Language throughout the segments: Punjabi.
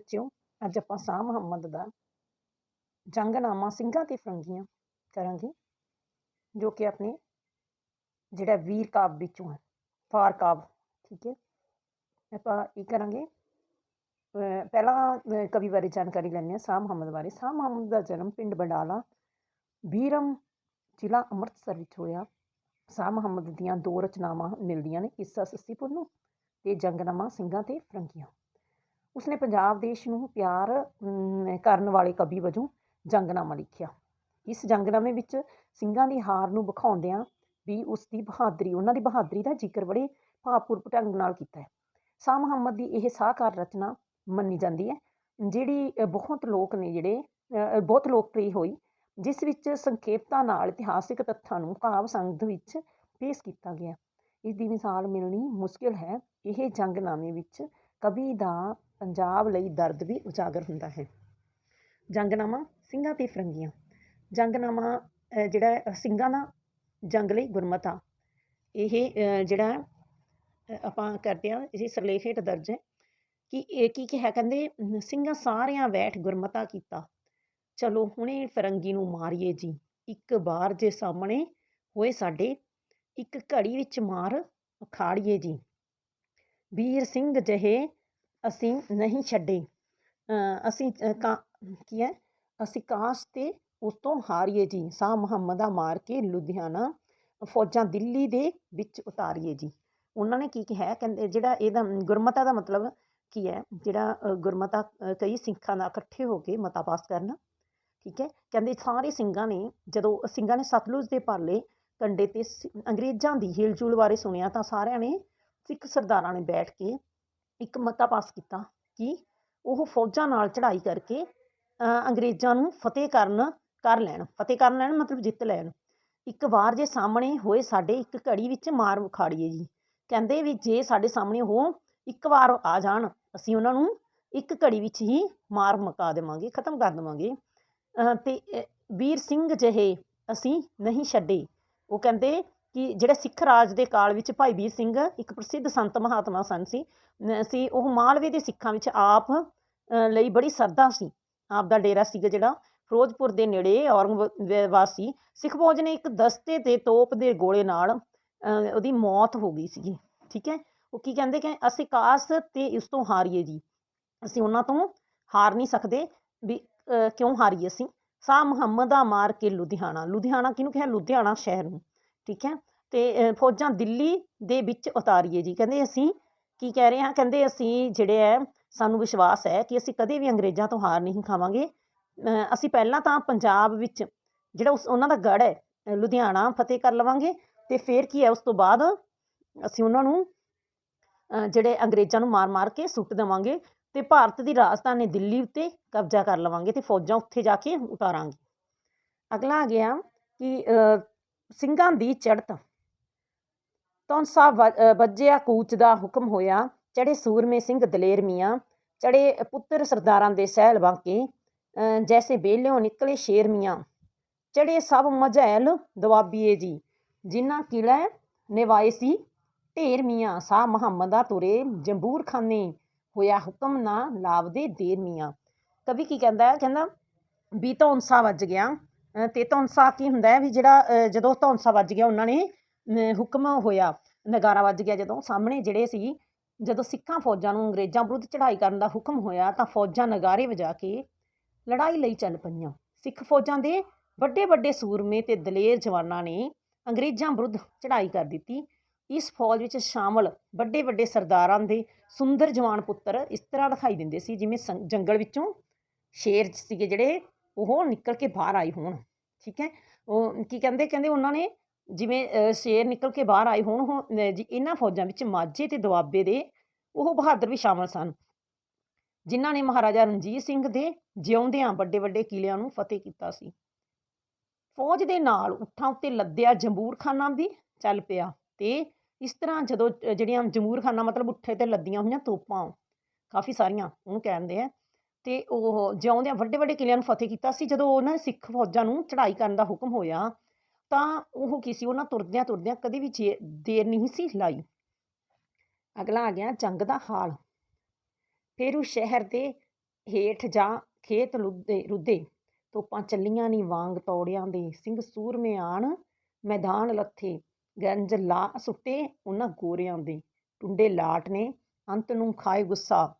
ਬੱਚਿਓ ਅੱਜ ਆਪਾਂ ਸ਼ਾਹ ਮੁਹੰਮਦ ਦਾ ਜੰਗਨਾਮਾ ਸਿੰਘਾਂ ਤੇ ਫਰੰਗੀਆਂ ਕਰਾਂਗੇ, ਜੋ ਕਿ ਆਪਣੇ ਜਿਹੜਾ ਵੀਰ ਕਾਵ ਵਿੱਚੋਂ ਹੈ, ਫਾਰ ਕਾਵ, ਠੀਕ ਹੈ। ਆਪਾਂ ਇਹ ਕਰਾਂਗੇ। ਪਹਿਲਾਂ ਕਵੀ ਬਾਰੇ ਜਾਣਕਾਰੀ ਲੈਂਦੇ ਹਾਂ ਸ਼ਾਹ ਮੁਹੰਮਦ ਬਾਰੇ। ਸ਼ਾਹ ਮੁਹੰਮਦ ਦਾ ਜਨਮ ਪਿੰਡ ਬੰਡਾਲਾ, ਬੀਰਮ ਜ਼ਿਲ੍ਹਾ ਅੰਮ੍ਰਿਤਸਰ ਵਿੱਚ ਹੋਇਆ। ਸ਼ਾਹ ਮੁਹੰਮਦ ਦੀਆਂ ਦੋ ਰਚਨਾਵਾਂ ਮਿਲਦੀਆਂ ਨੇ ਕਿੱਸਾ ਸੱਸੀਪੁਰ ਨੂੰ ਤੇ ਜੰਗਨਾਮਾ ਸਿੰਘਾਂ ਤੇ ਫਰੰਗੀਆਂ ਉਸਨੇ ਪੰਜਾਬ ਦੇਸ਼ ਨੂੰ ਪਿਆਰ ਕਰਨ ਵਾਲੇ ਕਵੀ ਵਜੋਂ ਜੰਗਨਾਮਾ ਲਿਖਿਆ। ਇਸ ਜੰਗਨਾਮੇ ਵਿੱਚ ਸਿੰਘਾਂ ਦੀ ਹਾਰ ਨੂੰ ਵਿਖਾਉਂਦਿਆਂ ਵੀ ਉਸ ਦੀ ਬਹਾਦਰੀ, ਉਹਨਾਂ ਦੀ ਬਹਾਦਰੀ ਦਾ ਜ਼ਿਕਰ ਬੜੇ ਭਾਵਪੂਰਵ ਢੰਗ ਨਾਲ ਕੀਤਾ ਹੈ। ਸ਼ਾਹ ਮੁਹੰਮਦ ਦੀ ਇਹ ਸਾਹਕਾਰ ਰਚਨਾ ਮੰਨੀ ਜਾਂਦੀ ਹੈ, ਜਿਹੜੀ ਬਹੁਤ ਲੋਕ ਨੇ ਜਿਹੜੇ ਬਹੁਤ ਲੋਕਪ੍ਰਿਯ ਹੋਈ, ਜਿਸ ਵਿੱਚ ਸੰਖੇਪਤਾ ਨਾਲ ਇਤਿਹਾਸਿਕ ਤੱਥਾਂ ਨੂੰ ਕਾਵ ਸੰਗਤ ਵਿੱਚ ਪੇਸ਼ ਕੀਤਾ ਗਿਆ। ਇਸ ਦੀ ਮਿਸਾਲ ਮਿਲਣੀ ਮੁਸ਼ਕਿਲ ਹੈ। ਇਹ ਜੰਗਨਾਮੇ ਵਿੱਚ ਕਵੀ ਦਾ ਪੰਜਾਬ ਲਈ ਦਰਦ ਵੀ ਉਜਾਗਰ ਹੁੰਦਾ ਹੈ। ਜੰਗਨਾਮਾ ਸਿੰਘਾਂ ਤੇ ਫਿਰੰਗੀਆਂ। ਜੰਗਨਾਮਾ ਅ, ਜਿਹੜਾ ਸਿੰਘਾਂ ਦਾ ਜੰਗ ਲਈ ਗੁਰਮਤਾ ਇਹ ਜਿਹੜਾ ਆਪਾਂ ਕਰਦੇ ਹਾਂ ਇਹ ਸਰਲੇਖ ਹੇਠ ਦਰਜ ਹੈ ਕਿ ਇਹ ਕੀ ਕਿਹਾ ਕਹਿੰਦੇ ਸਿੰਘਾਂ ਸਾਰਿਆਂ ਬੈਠ ਗੁਰਮਤਾ ਕੀਤਾ। ਚਲੋ ਹੁਣੇ ਫਿਰੰਗੀ ਨੂੰ ਮਾਰੀਏ ਜੀ। ਇੱਕ ਬਾਰ ਜੇ ਸਾਹਮਣੇ ਹੋਏ ਸਾਡੇ ਇੱਕ ਘੜੀ ਵਿੱਚ ਮਾਰ ਅਖਾੜੀਏ ਜੀ। ਵੀਰ ਸਿੰਘ ਜਹੇ ਅਸੀਂ ਨਹੀਂ ਛੱਡੇ। ਅਸੀਂ ਕਾ, ਕੀ ਹੈ? ਅਸੀਂ ਕਾਸ਼ ਤੇ ਉਸ ਤੋਂ ਹਾਰੀਏ ਜੀ। ਸ਼ਾਹ ਮੁਹੰਮਦਾ ਮਾਰ ਕੇ ਲੁਧਿਆਣਾ, ਫੌਜਾਂ ਦਿੱਲੀ ਦੇ ਵਿੱਚ ਉਤਾਰੀਏ ਜੀ। ਉਹਨਾਂ ਨੇ ਕੀ ਕਿਹਾ? ਕਹਿੰਦੇ ਜਿਹੜਾ ਇਹਦਾ ਗੁਰਮਤਾ ਦਾ ਮਤਲਬ ਕੀ ਹੈ? ਜਿਹੜਾ ਗੁਰਮਤਾ ਕਈ ਸਿੱਖਾਂ ਦਾ ਇਕੱਠੇ ਹੋ ਕੇ ਮਤਾ ਪਾਸ ਕਰਨਾ। ਠੀਕ ਹੈ? ਕਹਿੰਦੇ ਸਾਰੇ ਸਿੰਘਾਂ ਨੇ, ਜਦੋਂ ਸਿੰਘਾਂ ਨੇ ਸਤਲੁਜ ਦੇ ਪਾਲੇ, ਕੰਢੇ ਤੇ ਸ- ਅੰਗਰੇਜ਼ਾਂ ਦੀ ਹਿਲਜੁਲ ਬਾਰੇ ਸੁਣਿਆ ਤਾਂ ਸਾਰਿਆਂ ਨੇ ਸਿੱਖ ਸਰਦਾਰਾਂ ਨੇ ਬੈਠ ਕੇ ਇੱਕ ਮਤਾ ਪਾਸ ਕੀਤਾ ਕਿ ਉਹ ਫੌਜਾਂ ਨਾਲ ਚੜ੍ਹਾਈ ਕਰਕੇ ਅੰਗਰੇਜ਼ਾਂ ਨੂੰ ਫਤਿਹ ਕਰਨ ਕਰ ਲੈਣ। ਫਤਿਹ ਕਰ ਲੈਣ ਮਤਲਬ ਜਿੱਤ ਲੈਣ। ਇੱਕ ਵਾਰ ਜੇ ਸਾਹਮਣੇ ਹੋਏ ਸਾਡੇ ਇੱਕ ਘੜੀ ਵਿੱਚ ਮਾਰ ਵਿਖਾੜੀਏ ਜੀ। ਕਹਿੰਦੇ ਵੀ ਜੇ ਸਾਡੇ ਸਾਹਮਣੇ ਉਹ ਇੱਕ ਵਾਰ ਆ ਜਾਣ ਅਸੀਂ ਉਹਨਾਂ ਨੂੰ ਇੱਕ ਘੜੀ ਵਿੱਚ ਹੀ ਮਾਰ ਮੁਕਾ ਦੇਵਾਂਗੇ ਖਤਮ ਕਰ ਦੇਵਾਂਗੇ। ਅ, ਤੇ ਵੀਰ ਸਿੰਘ ਜਿਹੇ ਅਸੀਂ ਨਹੀਂ ਛੱਡੇ। ਉਹ ਕਹਿੰਦੇ ਕਿ ਜਿਹੜੇ ਸਿੱਖ ਰਾਜ ਦੇ ਕਾਲ ਵਿੱਚ ਭਾਈ ਵੀਰ ਸਿੰਘ ਇੱਕ ਪ੍ਰਸਿੱਧ ਸੰਤ ਮਹਾਤਮਾ ਸਨ ਸੀ ਸੀ, ਉਹ ਮਾਲਵੇ ਦੇ ਸਿੱਖਾਂ ਵਿੱਚ ਆਪ ਲਈ ਬੜੀ ਸਰਦਾ ਸੀ। ਆਪ ਦਾ ਡੇਰਾ ਸੀਗਾ ਜਿਹੜਾ ਫਿਰੋਜ਼ਪੁਰ ਦੇ ਨੇੜੇ ਔਰੰਗਜ਼ੇਬਾਦ ਸੀ ਸਿੱਖ ਫੌਜ ਨੇ ਇੱਕ ਦਸਤੇ ਤੇ ਤੋਪ ਦੇ ਗੋਲੇ ਨਾਲ ਉਹਦੀ ਮੌਤ ਹੋ ਗਈ ਸੀਗੀ, ਠੀਕ ਹੈ? ਉਹ ਕੀ ਕਹਿੰਦੇ ਕਿ ਅਸੀਂ ਕਾਸ ਤੇ ਇਸ ਤੋਂ ਹਾਰੀਏ ਜੀ। ਅਸੀਂ ਉਹਨਾਂ ਤੋਂ ਹਾਰ ਨਹੀਂ ਸਕਦੇ ਵੀ ਕਿਉਂ ਹਾਰੀਏ ਅਸੀਂ? ਸ਼ਾਹ ਮੁਹੰਮਦਾ ਮਾਰ ਕੇ ਲੁਧਿਆਣਾ। ਲੁਧਿਆਣਾ ਕਿਹਨੂੰ ਕਿਹਾ? ਲੁਧਿਆਣਾ ਸ਼ਹਿਰ ਨੂੰ। ਠੀਕ ਹੈ? ਤੇ ਫੌਜਾਂ ਦਿੱਲੀ ਦੇ ਵਿੱਚ ਉਤਾਰੀਏ ਜੀ। ਕਹਿੰਦੇ ਅਸੀਂ ਕੀ ਕਹਿ ਰਹੇ ਹਾਂ? ਕਹਿੰਦੇ ਅਸੀਂ ਜਿਹੜੇ ਹੈ ਸਾਨੂੰ ਵਿਸ਼ਵਾਸ ਹੈ ਕਿ ਅਸੀਂ ਕਦੇ ਵੀ ਅੰਗਰੇਜ਼ਾਂ ਤੋਂ ਹਾਰ ਨਹੀਂ ਖਾਵਾਂਗੇ। ਅ, ਅਸੀਂ ਪਹਿਲਾਂ ਤਾਂ ਪੰਜਾਬ ਵਿੱਚ ਜਿਹੜਾ ਉਸ ਉਹਨਾਂ ਦਾ ਗੜ੍ਹ ਹੈ ਲੁਧਿਆਣਾ ਫਤਿਹ ਕਰ ਲਵਾਂਗੇ ਤੇ ਫਿਰ ਕੀ ਹੈ ਉਸ ਤੋਂ ਬਾਅਦ ਅਸੀਂ ਉਹਨਾਂ ਨੂੰ ਜਿਹੜੇ ਅੰਗਰੇਜ਼ਾਂ ਨੂੰ ਮਾਰ-ਮਾਰ ਕੇ ਸੁੱਟ ਦੇਵਾਂਗੇ ਤੇ ਭਾਰਤ ਦੀ ਰਾਜਧਾਨੀ ਦਿੱਲੀ ਉੱਤੇ ਕਬਜ਼ਾ ਕਰ ਲਵਾਂਗੇ ਤੇ ਫੌਜਾਂ ਉੱਥੇ ਜਾ ਕੇ ਉਤਾਰਾਂਗੇ। ਅਗਲਾ ਆ ਗਿਆ ਕਿ ਅ, ਸਿੰਘਾਂ ਦੀ ਚੜਤ ਤੌਂਸਾ ਵੱਜਿਆ ਕੂਚ ਦਾ ਹੁਕਮ ਹੋਇਆ ਚੜੇ ਸੂਰਮੇ ਸਿੰਘ ਦਲੇਰ ਮੀਆਂ ਚੜੇ ਪੁੱਤਰ ਸਰਦਾਰਾਂ ਦੇ ਸਹਿਲ ਬਾਂਕੇ ਜੈਸੇ ਬੇਲਿਓਂ ਨਿਕਲੇ ਸ਼ੇਰ ਮੀਆਂ। ਚੜੇ ਸਭ ਮਝੈਲ ਦਵਾਬੀਏ ਜੀ, ਜਿਨ੍ਹਾਂ ਕਿਲ੍ਹਾ ਨਿਵਾਏ ਸੀ, ਢੇਰ ਮੀਆਂ, ਸ਼ਾਹ ਮੁਹੰਮਦਾ ਤੁਰੇ ਜੰਬੂਰ ਖਾਨੇ ਹੋਇਆ ਹੁਕਮ ਨਾ ਲਾਵਦੇ ਦੇਰ ਮੀਆਂ। ਕਵੀ ਕੀ ਕਹਿੰਦਾ ਹੈ? ਕਹਿੰਦਾ, ਵੀ ਧੌਂਸਾ ਵੱਜ ਗਿਆ। ਤੇ ਧੌਂਸਾ ਕੀ ਹੁੰਦਾ ਹੈ ਵੀ ਜਿਹੜਾ ਅ, ਜਦੋਂ ਧੌਂਸਾ ਵੱਜ ਗਿਆ ਉਹਨਾਂ ਨੇ ਹੁਕਮ ਹੋਇਆ ਨਗਾਰਾ ਵੱਜ ਗਿਆ ਜਦੋਂ ਸਾਹਮਣੇ ਜਿਹੜੇ ਸੀ ਜਦੋਂ ਸਿੱਖਾਂ ਫੌਜਾਂ ਨੂੰ ਅੰਗਰੇਜ਼ਾਂ ਵਿਰੁੱਧ ਚੜ੍ਹਾਈ ਕਰਨ ਦਾ ਹੁਕਮ ਹੋਇਆ ਤਾਂ ਫੌਜਾਂ ਨਗਾਰੇ ਵਜਾ ਕੇ ਲੜਾਈ ਲਈ ਚੱਲ ਪਈਆਂ। ਸਿੱਖ ਫੌਜਾਂ ਦੇ ਵੱਡੇ ਵੱਡੇ ਸੂਰਮੇ ਤੇ ਦਲੇਰ ਜਵਾਨਾਂ ਨੇ ਅੰਗਰੇਜ਼ਾਂ ਵਿਰੁੱਧ ਚੜ੍ਹਾਈ ਕਰ ਦਿੱਤੀ। ਇਸ ਫੌਜ ਵਿੱਚ ਸ਼ਾਮਲ ਵੱਡੇ ਵੱਡੇ ਸਰਦਾਰਾਂ ਦੇ ਸੁੰਦਰ ਜਵਾਨ ਪੁੱਤਰ ਇਸ ਤਰ੍ਹਾਂ ਦਿਖਾਈ ਦਿੰਦੇ ਸੀ ਜਿਵੇਂ ਸੰ- ਜੰਗਲ ਵਿੱਚੋਂ ਸ਼ੇਰ ਸੀਗੇ ਜਿਹੜੇ ਉਹ ਨਿਕਲ ਕੇ ਬਾਹਰ ਆਏ ਹੋਣ ਠੀਕ ਹੈ? ਉਹ ਕੀ ਕਹਿੰਦੇ ਕਹਿੰਦੇ ਉਹਨਾਂ ਨੇ ਜਿਵੇਂ ਅ, ਸ਼ੇਰ ਨਿਕਲ ਕੇ ਬਾਹਰ ਆਏ ਹੋਣ ਜੀ ਇਹਨਾਂ ਫੌਜਾਂ ਵਿੱਚ ਮਾਝੇ ਤੇ ਦੁਆਬੇ ਦੇ ਉਹ ਬਹਾਦਰ ਵੀ ਸ਼ਾਮਲ ਸਨ ਜਿਨ੍ਹਾਂ ਨੇ ਮਹਾਰਾਜਾ ਰਣਜੀਤ ਸਿੰਘ ਦੇ ਜਿਉਂਦਿਆਂ ਵੱਡੇ ਵੱਡੇ ਕਿਲਿਆਂ ਨੂੰ ਫਤਿਹ ਕੀਤਾ ਸੀ। ਫੌਜ ਦੇ ਨਾਲ ਉੱਠਾਂ ਉੱਤੇ ਲੱਦਿਆ ਜੰਬੂਰਖਾਨਾ ਵੀ ਚੱਲ ਪਿਆ ਤੇ ਇਸ ਤਰ੍ਹਾਂ ਜਦੋਂ ਜਿਹੜੀਆਂ ਜੰਬੂਰ ਮਤਲਬ ਉੱਠੇ ਤੇ ਲੱਦੀਆਂ ਹੋਈਆਂ ਤੋਪਾਂ ਕਾਫੀ ਸਾਰੀਆਂ ਉਹਨੂੰ ਕਹਿੰਦੇ ਆ ਤੇ ਉਹ ਜਿਉਂਦਿਆਂ ਵੱਡੇ ਵੱਡੇ ਕਿਲਿਆਂ ਨੂੰ ਫਤਿਹ ਕੀਤਾ ਸੀ, ਜਦੋਂ ਉਹਨਾਂ ਸਿੱਖ ਫੌਜਾਂ ਨੂੰ ਚੜ੍ਹਾਈ ਕਰਨ ਦਾ ਹੁਕਮ ਹੋਇਆ, ਤਾਂ ਉਹ ਕੀ ਸੀ, ਉਹਨਾਂ ਤੁਰਦਿਆਂ ਤੁਰਦਿਆਂ ਕਦੇ ਵੀ ਦੇਰ ਨਹੀਂ ਸੀ ਲਾਈ। ਅਗਲਾ ਆ ਗਿਆ ਜੰਗ ਦਾ ਹਾਲ। ਫਿਰ ਉਹ ਸ਼ਹਿਰ ਦੇ ਹੇਠ ਜਾ ਖੇਤ ਲੁੱਦੇ ਰੁੱਦੇ ਤੋਪਾਂ ਚੱਲੀਆਂ ਨੀ, ਵਾਂਗ ਤੌੜਿਆਂ ਦੇ ਸਿੰਘ ਸੂਰਮੇ ਆਣ ਮੈਦਾਨ ਲੱਥੇ, ਗੰਜ ਲਾ ਸੁੱਟੇ ਉਹਨਾਂ ਗੋਰਿਆਂ ਦੇ ਟੁੰਡੇ ਲਾਟ ਨੇ, ਅੰਤ ਨੂੰ ਖਾਏ ਗੁੱਸਾ।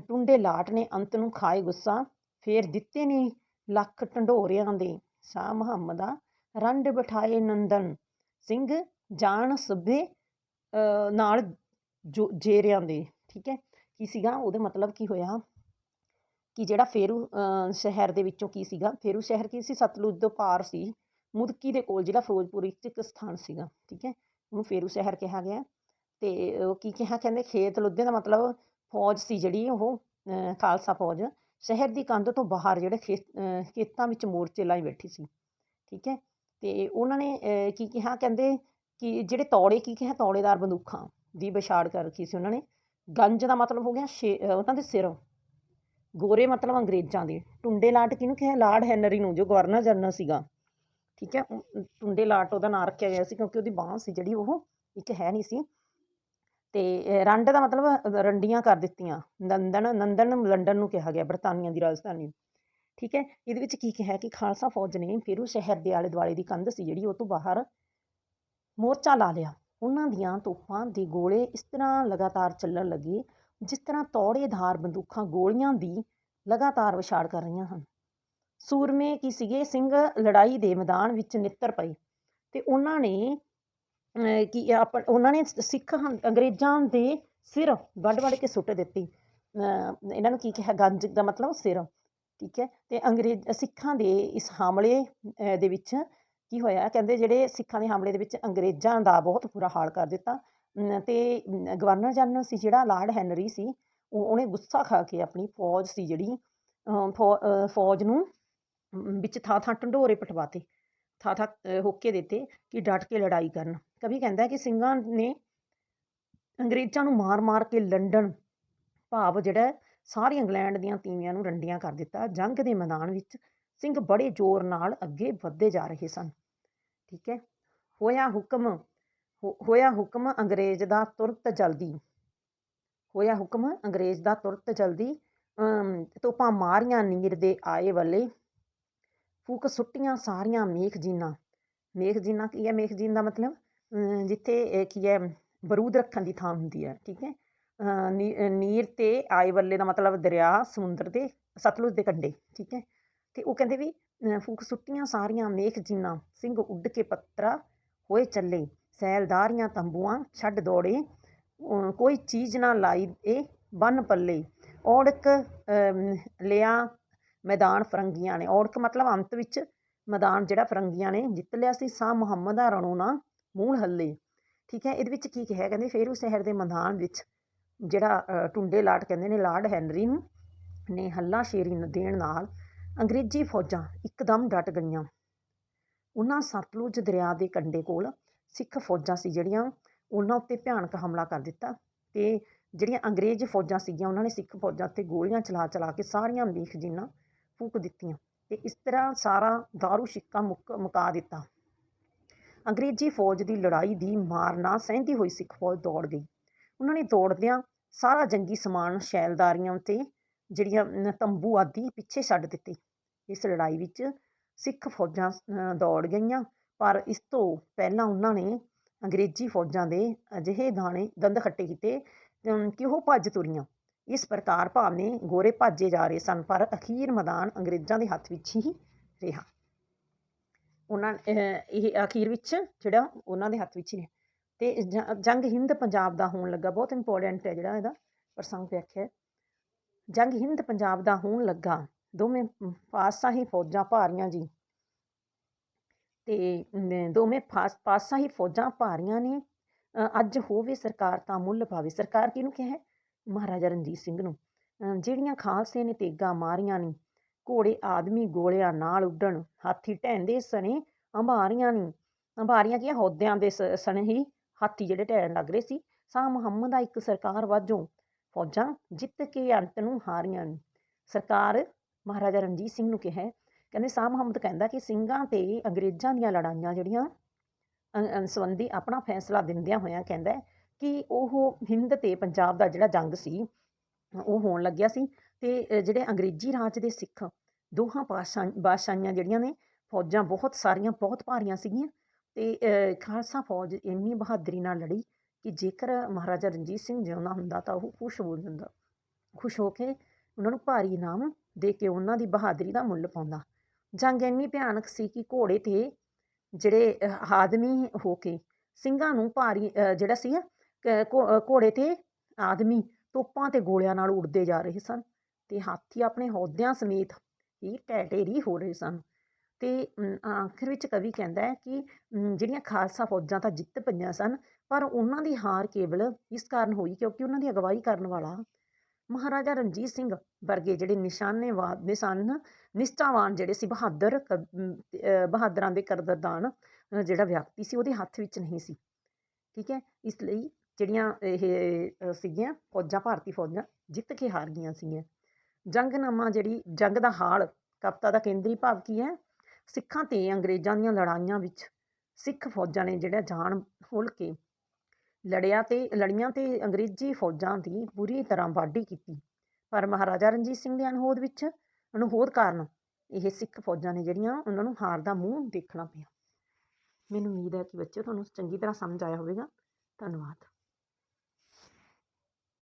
ਟੁੰਡੇ ਲਾਟ ਨੇ ਅੰਤ ਨੂੰ ਖਾਏ ਗੁੱਸਾ ਫੇਰ ਦਿੱਤੇ ਨੇ ਲੱਖ ਢੰਡੋਰਿਆਂ ਦੇ। ਸ਼ਾਹ ਮੁਹੰਮਦਾ ਰੰਡ ਬਿਠਾਏ ਨੰਦਨ ਸਿੰਘ ਜਾਣ ਸਭੇ ਨਾਲ ਜੇਰਿਆਂ ਦੇ ਠੀਕ ਹੈ? ਕੀ ਸੀਗਾ? ਉਹਦਾ ਮਤਲਬ ਕੀ ਹੋਇਆ? ਕਿ ਜਿਹੜਾ ਫੇਰੂ ਅਹ, ਸ਼ਹਿਰ ਦੇ ਵਿੱਚੋਂ ਕੀ ਸੀਗਾ? ਫੇਰੂ ਸ਼ਹਿਰ ਕੀ ਸੀ? ਸਤਲੁਜ ਤੋਂ ਪਾਰ ਸੀ। ਮੁਦਕੀ ਦੇ ਕੋਲ ਜਿਹੜਾ ਫਿਰੋਜ਼ਪੁਰ ਵਿੱਚ ਇੱਕ ਸਥਾਨ ਸੀਗਾ ਠੀਕ ਹੈ? ਉਹਨੂੰ ਫੇਰੂ ਸ਼ਹਿਰ ਕਿਹਾ ਗਿਆ। ਤੇ ਉਹ ਕੀ ਕਿਹਾ? ਕਹਿੰਦੇ ਖੇਤ ਲੁੱਧੇ ਦਾ ਮਤਲਬ ਫੌਜ ਸੀ ਜਿਹੜੀ ਉਹ ਅਹ, ਖਾਲਸਾ ਫੌਜ ਸ਼ਹਿਰ ਦੀ ਕੰਧ ਤੋਂ ਬਾਹਰ ਜਿਹੜੇ ਖੇਤ ਖੇਤਾਂ ਵਿੱਚ ਮੋਰਚੇ ਲਾਈ ਬੈਠੀ ਸੀ ਠੀਕ ਹੈ? ਤੇ ਉਹਨਾਂ ਨੇ ਅਹ, ਕੀ ਕਿਹਾ? ਕਹਿੰਦੇ ਕਿ ਜਿਹੜੇ ਤੌੜੇ ਕੀ ਕਿਹਾ? ਤੌੜੇਦਾਰ ਬੰਦੂਕਾਂ ਦੀ ਵਿਛਾੜ ਕਰ ਰੱਖੀ ਸੀ ਉਹਨਾਂ ਨੇ। ਗੰਜ ਦਾ ਮਤਲਬ ਹੋ ਗਿਆ ਸ਼ੇ ਉਹਨਾਂ ਦੇ ਸਿਰ। ਗੋਰੇ ਮਤਲਬ ਅੰਗਰੇਜ਼ਾਂ ਦੇ। ਟੁੰਡੇ ਲਾਟ ਕਿਹਨੂੰ ਕਿਹਾ? ਲਾਰਡ ਹੈਨਰੀ ਨੂੰ ਜੋ ਗਵਰਨਰ ਜਨਰਲ ਸੀਗਾ। ਠੀਕ ਹੈ? ਟੁੰਡੇ ਲਾਟ ਉਹਦਾ ਨਾਂ ਰੱਖਿਆ ਗਿਆ ਸੀ ਕਿਉਂਕਿ ਉਹਦੀ ਬਾਂਹ ਸੀ ਜਿਹੜੀ ਉਹ ਇੱਕ ਹੈ ਨਹੀਂ ਸੀ। ਤੇ ਰੰਡ ਦਾ ਮਤਲਬ ਰੰਡੀਆਂ ਕਰ ਦਿੱਤੀਆਂ। ਨੰਦਨ ਨੰਦਨ ਲੰਡਨ ਨੂੰ ਕਿਹਾ ਗਿਆ, ਬਰਤਾਨੀਆ ਦੀ ਰਾਜਧਾਨੀ ਠੀਕ ਹੈ? ਇਹਦੇ ਵਿੱਚ ਕੀ ਕਿਹਾ ਕਿ ਖਾਲਸਾ ਫੌਜ ਨੇ ਫੇਰੂ ਸ਼ਹਿਰ ਦੇ ਆਲੇ ਦੁਆਲੇ ਦੀ ਕੰਧ ਸੀ ਜਿਹੜੀ ਉਹ ਤੋਂ ਬਾਹਰ ਮੋਰਚਾ ਲਾ ਲਿਆ। ਉਹਨਾਂ ਦੀਆਂ ਤੋਪਾਂ ਦੇ ਗੋਲੇ ਇਸ ਤਰ੍ਹਾਂ ਲਗਾਤਾਰ ਚੱਲਣ ਲੱਗੇ, ਜਿਸ ਤਰ੍ਹਾਂ ਤੌੜੇਧਾਰ ਬੰਦੂਕਾਂ ਗੋਲੀਆਂ ਦੀ ਲਗਾਤਾਰ ਵਿਛਾੜ ਕਰ ਰਹੀਆਂ ਹਨ। ਸੂਰਮੇ ਕੀ ਸੀਗੇ? ਸਿੰਘ ਲੜਾਈ ਦੇ ਮੈਦਾਨ ਵਿੱਚ ਨਿੱਤਰ ਪਏ। ਤੇ ਉਹਨਾਂ ਨੇ ਕਿ ਆਪ ਉਹਨਾਂ ਨੇ ਸਿੱਖ ਹੰ- ਅੰਗਰੇਜ਼ਾਂ ਦੇ ਸਿਰ ਵੱਢ ਵੱਢ ਕੇ ਸੁੱਟ ਦਿੱਤੀ। ਇਹਨਾਂ ਨੂੰ ਕੀ ਕਿਹਾ? ਗੰਜ ਦਾ ਮਤਲਬ ਸਿਰ ਠੀਕ ਹੈ? ਤੇ ਅੰਗਰੇਜ਼ ਸਿੱਖਾਂ ਦੇ ਇਸ ਹਮਲੇ ਦੇ ਵਿੱਚ ਕੀ ਹੋਇਆ? ਕਹਿੰਦੇ ਜਿਹੜੇ ਸਿੱਖਾਂ ਦੇ ਹਮਲੇ ਦੇ ਵਿੱਚ ਅੰਗਰੇਜ਼ਾਂ ਦਾ ਬਹੁਤ ਬੁਰਾ ਹਾਲ ਕਰ ਦਿੱਤਾ। ਅਮ, ਤੇ ਗਵਰਨਰ ਜਨਰਲ ਸੀ ਜਿਹੜਾ ਲਾਰਡ ਹੈਨਰੀ ਸੀ ਉਹ ਉਹਨੇ ਗੁੱਸਾ ਖਾ ਕੇ ਆਪਣੀ ਫੌਜ ਸੀ ਜਿਹੜੀ ਫੌ- ਫੌਜ ਨੂੰ ਵਿੱਚ ਥਾਂ ਥਾਂ ਢੰਡੋਰੇ ਪਟਵਾਤੇ ਥਾਂ ਥਾਂ ਹੋਕੇ ਦਿੱਤੇ ਕਿ ਡਟ ਕੇ ਲੜਾਈ ਕਰਨ। ਕਵੀ ਕਹਿੰਦਾ ਕਿ ਸਿੰਘਾਂ ਨੇ ਅੰਗਰੇਜ਼ਾਂ ਨੂੰ ਮਾਰ-ਮਾਰ ਕੇ ਲੰਡਨ ਭਾਵ ਜਿਹੜਾ ਹੈ, ਸਾਰੀ ਇੰਗਲੈਂਡ ਦੀਆਂ ਤੀਵੀਆਂ ਨੂੰ ਰੰਡੀਆਂ ਕਰ ਦਿੱਤਾ। ਜੰਗ ਦੇ ਮੈਦਾਨ ਵਿੱਚ ਸਿੰਘ ਬੜੇ ਜ਼ੋਰ ਨਾਲ ਅੱਗੇ ਵੱਧਦੇ ਜਾ ਰਹੇ ਸਨ। ਠੀਕ ਹੈ। ਹੋਇਆ ਹੁਕਮ ਹੋਇਆ ਹੁਕਮ ਅੰਗਰੇਜ਼ ਦਾ ਤੁਰਤ ਜਲਦੀ। ਹੋਇਆ ਹੁਕਮ ਅੰਗਰੇਜ਼ ਦਾ ਤੁਰਤ ਜਲਦੀ। ਅਮ, ਤੋਪਾਂ ਮਾਰੀਆਂ ਨੀਰ ਦੇ ਆਏ ਵੱਲੇ। ਫੂਕ ਸੁੱਟੀਆਂ ਸਾਰੀਆਂ ਮੇਖ ਜੀਨਾ। ਮੇਖ ਜੀਨਾ ਕੀ ਹੈ? ਮੇਖ ਜੀਨ ਦਾ ਮਤਲਬ ਜਿੱਥੇ ਕੀ ਹੈ ਬਰੂਦ ਰੱਖਣ ਦੀ ਥਾਂ ਹੁੰਦੀ ਹੈ ਠੀਕ ਹੈ? ਨੀ- ਨੀਰ ਤੇ ਆਏ ਵੱਲੇ ਦਾ ਮਤਲਬ ਦਰਿਆ ਸਮੁੰਦਰ ਦੇ ਸਤਲੁਜ ਦੇ ਕੰਢੇ ਠੀਕ ਹੈ? ਤੇ ਉਹ ਕਹਿੰਦੇ ਵੀ ਅ, ਫੂਕ ਸੁੱਟੀਆਂ ਸਾਰੀਆਂ ਮੇਖ ਜਿੰਨਾ ਸਿੰਘ ਉੱਡ ਕੇ ਪੱਤਰਾ ਹੋਏ ਚੱਲੇ ਸੈਲਦਾਰੀਆਂ ਤੰਬੂਆਂ ਛੱਡ ਦੌੜੇ ਕੋਈ ਚੀਜ਼ ਨਾ ਲਾਈ ਇਹ ਬੰਨ ਪੱਲੇ ਔੜਕ ਲਿਆ ਮੈਦਾਨ ਫਰੰਗੀਆਂ ਨੇ ਔੜਕ ਮਤਲਬ ਅੰਤ ਵਿੱਚ ਮੈਦਾਨ ਜਿਹੜਾ ਫਰੰਗੀਆਂ ਨੇ ਜਿੱਤ ਲਿਆ ਸੀ ਸਾਹ ਮੁਹੰਮਦ ਦਾ ਰਣੋ ਨਾ ਮੂਲ ਹੱਲੇ। ਠੀਕ ਹੈ, ਇਹਦੇ ਵਿੱਚ ਕੀ ਕਿਹਾ ਕਹਿੰਦੇ, ਫਿਰ ਫੇਰੂ ਸ਼ਹਿਰ ਦੇ ਮੈਦਾਨ ਵਿੱਚ ਜਿਹੜਾ ਟੁੰਡੇ ਲਾਟ ਕਹਿੰਦੇ ਨੇ, ਲਾਰਡ ਹੈਨਰੀ ਨੂੰ, ਨੇ ਹੱਲਾ ਸ਼ੇਰੀ ਨ- ਦੇਣ ਨਾਲ ਅੰਗਰੇਜ਼ੀ ਫੌਜਾਂ ਇੱਕਦਮ ਡਟ ਗਈਆਂ। ਉਹਨਾਂ ਸਤਲੁਜ ਦਰਿਆ ਦੇ ਕੰਢੇ ਕੋਲ ਸਿੱਖ ਫੌਜਾਂ ਸੀ ਜਿਹੜੀਆਂ, ਉਹਨਾਂ ਉੱਤੇ ਭਿਆਨਕ ਹਮਲਾ ਕਰ ਦਿੱਤਾ ਤੇ ਜਿਹੜੀਆਂ ਅੰਗਰੇਜ਼ ਫੌਜਾਂ ਸੀਗੀਆਂ, ਉਹਨਾਂ ਨੇ ਸਿੱਖ ਫੌਜਾਂ ਉੱਤੇ ਗੋਲੀਆਂ ਚਲਾ ਚਲਾ ਕੇ ਸਾਰੀਆਂ ਮੇਖ ਜਿੰਨਾ ਫੂਕ ਦਿੱਤੀਆਂ ਤੇ ਇਸ ਤਰ੍ਹਾਂ ਸਾਰਾ ਦਾਰੂ ਸ਼ਿੱਕਾ ਮੁੱਕ, ਮੁਕਾ ਦਿੱਤਾ। ਅੰਗਰੇਜ਼ੀ ਫੌਜ ਦੀ ਲੜਾਈ ਦੀ ਮਾਰ ਨਾ ਸਹਿੰਦੀ ਹੋਈ ਸਿੱਖ ਫੌਜ ਦੌੜ ਗਈ। ਉਹਨਾਂ ਨੇ ਦੌੜਦਿਆਂ ਸਾਰਾ ਜੰਗੀ ਸਮਾਨ ਸ਼ੈਲਦਾਰੀਆਂ ਤੇ ਜਿਹੜੀਆਂ ਤੰਬੂ ਆਦਿ ਪਿੱਛੇ ਛੱਡ ਦਿੱਤੇ। ਇਸ ਲੜਾਈ ਵਿੱਚ ਸਿੱਖ ਫੌਜਾਂ ਦੌੜ ਗਈਆਂ, ਪਰ ਇਸ ਤੋਂ ਪਹਿਲਾਂ ਉਹਨਾਂ ਨੇ ਅੰਗਰੇਜ਼ੀ ਫੌਜਾਂ ਦੇ ਅਜਿਹੇ ਦਾਣੇ ਦੰਦ ਖੱਟੇ ਕੀਤੇ ਕਿ ਉਹ ਭੱਜ ਤੁਰੀਆਂ। ਇਸ ਪ੍ਰਕਾਰ ਭਾਵੇਂ ਗੋਰੇ ਭਾਜੇ ਜਾ ਰਹੇ ਸਨ, ਪਰ ਅਖੀਰ ਮੈਦਾਨ ਅੰਗਰੇਜ਼ਾਂ ਦੇ ਹੱਥ ਵਿੱਚ ਹੀ ਰਿਹਾ। ਉਹਨਾਂ ਇਹ ਅਖੀਰ ਵਿੱਚ ਜਿਹੜਾ ਉਹਨਾਂ ਦੇ ਹੱਥ ਵਿੱਚ ਹੀ ਰਿਹਾ ਤੇ ਜੰਗ ਹਿੰਦ ਪੰਜਾਬ ਦਾ ਹੋਣ ਲੱਗਾ ਬਹੁਤ ਇੰਪੋਰਟੈਂਟ ਹੈ ਜਿਹੜਾ ਇਹਦਾ ਪ੍ਰਸੰਗ ਵਿਆਖਿਆ। ਜੰਗ ਹਿੰਦ ਪੰਜਾਬ ਦਾ ਹੋਣ ਲੱਗਾ ਦੋਵੇਂ ਪਾਤਸ਼ਾਹੀ ਫੌਜਾਂ ਭਾਰੀਆਂ ਜੀ। ਤੇ ਨ- ਦੋਵੇਂ ਪਾਤਸ਼ਾਹੀ ਫੌਜਾਂ ਭਾਰੀਆਂ ਨੇ। ਅੱਜ ਹੋਵੇ ਸਰਕਾਰ ਤਾਂ ਮੁੱਲ ਪਾਵੇ। ਸਰਕਾਰ ਕਿਹਨੂੰ ਕਿਹਾ ਮਹਾਰਾਜਾ ਰਣਜੀਤ ਸਿੰਘ ਨੂੰ। ਅ, ਜਿਹੜੀਆਂ ਖਾਲਸੇ ਨੇ ਤੇਗਾ ਮਾਰੀਆਂ ਨੇ ਘੋੜੇ ਆਦਮੀ ਗੋਲਿਆਂ ਨਾਲ ਉੱਡਣ। ਹਾਥੀ ਢਹਿੰਦੇ ਸਣੇ ਅੰਬਾਰੀਆਂ ਨੇ। ਅੰਬਾਰੀਆਂ ਕੀ ਹੌਦਿਆਂ ਦੇ ਸ- ਹੀ ਹਾਥੀ ਜਿਹੜੇ ਢਹਿਣ ਲੱਗ ਰਹੇ ਸੀ। ਸ਼ਾਹ ਮੁਹੰਮਦ ਦਾ ਇੱਕ ਸਰਕਾਰ ਵਾਜੋਂ ਫੌਜਾਂ ਜਿੱਤ ਕੇ ਅੰਤ ਨੂੰ ਹਾਰੀਆਂ ਨੇ। ਸਰਕਾਰ ਮਹਾਰਾਜਾ ਰਣਜੀਤ ਸਿੰਘ ਨੂੰ ਕਿਹਾ, ਕਹਿੰਦੇ ਸ਼ਾਹ ਮੁਹੰਮਦ ਕਹਿੰਦਾ ਕਿ ਸਿੰਘਾਂ ਤੇ ਅੰਗਰੇਜ਼ਾਂ ਦੀਆਂ ਲੜਾਈਆਂ ਜਿਹੜੀਆਂ ਅ- ਸੰਬੰਧੀ ਆਪਣਾ ਫੈਸਲਾ ਦਿੰਦਿਆਂ ਹੋਇਆਂ ਕਹਿੰਦਾ ਕਿ ਉਹ ਹਿੰਦ ਤੇ ਪੰਜਾਬ ਦਾ ਜਿਹੜਾ ਜੰਗ ਸੀ, ਉਹ ਹੋਣ ਲੱਗਿਆ ਸੀ। ਅਤੇ ਜਿਹੜੇ ਅੰਗਰੇਜ਼ੀ ਰਾਜ ਦੇ ਸਿੱਖ ਦੋਹਾਂ ਪਾਤਸ਼ਾਹ, ਬਾਦਸ਼ਾਹੀਆਂ ਜਿਹੜੀਆਂ ਨੇ, ਫੌਜਾਂ ਬਹੁਤ ਸਾਰੀਆਂ, ਬਹੁਤ ਭਾਰੀਆਂ ਸੀਗੀਆਂ ਤੇ ਖਾਲਸਾ ਫੌਜ ਇੰਨੀ ਬਹਾਦਰੀ ਨਾਲ ਲੜੀ ਕਿ ਜੇਕਰ ਮਹਾਰਾਜਾ ਰਣਜੀਤ ਸਿੰਘ ਜਿਉਂਦਾ ਹੁੰਦਾ ਤਾਂ ਉਹ ਖੁਸ਼ ਹੋ ਜਾਂਦਾ, ਖੁਸ਼ ਹੋ ਕੇ ਉਹਨਾਂ ਨੂੰ ਭਾਰੀ ਇਨਾਮ ਦੇ ਕੇ ਉਹਨਾਂ ਦੀ ਬਹਾਦਰੀ ਦਾ ਮੁੱਲ ਪਾਉਂਦਾ। ਜੰਗ ਇੰਨੀ ਭਿਆਨਕ ਸੀ ਕਿ ਘੋੜੇ ਤੇ ਜਿਹੜੇ ਆਦਮੀ ਹੋ ਕੇ ਸਿੰਘਾਂ ਨੂੰ ਭਾਰੀ ਜਿਹੜਾ ਸੀ ਘੋੜੇ ਤੇ ਆਦਮੀ ਤੋਪਾਂ ਤੇ ਗੋਲਿਆਂ ਨਾਲ ਉੜਦੇ ਜਾ ਰਹੇ ਸਨ। ਤੇ ਹਾਥੀ ਆਪਣੇ ਹੌਦਿਆਂ ਸਮੇਤ ਹੀ ਢਹਿ ਢੇਰੀ ਹੋ ਰਹੇ ਸਨ। ਤੇ ਆਖਿਰ ਵਿੱਚ ਕਵੀ ਕਹਿੰਦਾ ਹੈ ਕਿ ਜਿਹੜੀਆਂ ਖਾਲਸਾ ਫੌਜਾਂ ਤਾਂ ਜਿੱਤ ਪਈਆਂ ਸਨ, ਪਰ ਉਹਨਾਂ ਦੀ ਹਾਰ ਕੇਵਲ ਇਸ ਕਾਰਨ ਹੋਈ ਕਿਉਂਕਿ ਉਹਨਾਂ ਦੀ ਅਗਵਾਈ ਕਰਨ ਵਾਲਾ ਮਹਾਰਾਜਾ ਰਣਜੀਤ ਸਿੰਘ ਵਰਗੇ ਜਿਹੜੇ ਨਿਸ਼ਾਨੇਵਾਦ ਦੇ ਸਨ ਨਿਸ਼ਠਾਵਾਨ ਜਿਹੜੇ ਸੀ, ਬਹਾਦਰ ਕ- ਬਹਾਦਰਾਂ ਦੇ ਕਰਦਰਦਾਨ ਜਿਹੜਾ ਵਿਅਕਤੀ ਸੀ, ਉਹਦੇ ਹੱਥ ਵਿੱਚ ਨਹੀਂ ਸੀ। ਠੀਕ ਹੈ? ਇਸ ਲਈ ਜਿਹੜੀਆਂ ਇਹ ਸੀਗੀਆਂ, ਫੌਜਾਂ, ਭਾਰਤੀ ਫੌਜਾਂ ਜਿੱਤ ਕੇ ਹਾਰ ਗਈਆਂ ਸੀਗੀਆਂ। ਜੰਗਨਾਮਾ ਜਿਹੜੀ ਜੰਗ ਦਾ ਹਾਲ ਕਵਿਤਾ ਦਾ ਕੇਂਦਰੀ ਭਾਵ ਕੀ ਹੈ? ਸਿੱਖਾਂ ਤੇ ਅੰਗਰੇਜ਼ਾਂ ਦੀਆਂ ਲੜਾਈਆਂ ਵਿੱਚ ਸਿੱਖ ਫੌਜਾਂ ਨੇ ਜਿਹੜਾ ਜਾਨ ਖੋਲ੍ਹ ਕੇ ਲੜਿਆ ਤੇ ਲੜੀਆਂ ਤੇ ਅੰਗਰੇਜ਼ੀ ਫੌਜਾਂ ਦੀ ਪੂਰੀ ਤਰ੍ਹਾਂ ਵਾਢੀ ਕੀਤੀ। ਪਰ ਮਹਾਰਾਜਾ ਰਣਜੀਤ ਸਿੰਘ ਦੇ ਅਨਹੋਦ ਵਿੱਚ ਅਨਹੋਦ ਕਾਰਨ ਇਹ ਸਿੱਖ ਫੌਜਾਂ ਨੇ ਜਿਹੜੀਆਂ ਉਹਨਾਂ ਨੂੰ ਹਾਰ ਦਾ ਮੂੰਹ ਦੇਖਣਾ ਪਿਆ। ਮੈਨੂੰ ਉਮੀਦ ਹੈ ਕਿ ਬੱਚਿਓ, ਤੁਹਾਨੂੰ ਚੰਗੀ ਤਰ੍ਹਾਂ ਸਮਝ ਆਇਆ ਹੋਵੇਗਾ। ਧੰਨਵਾਦ।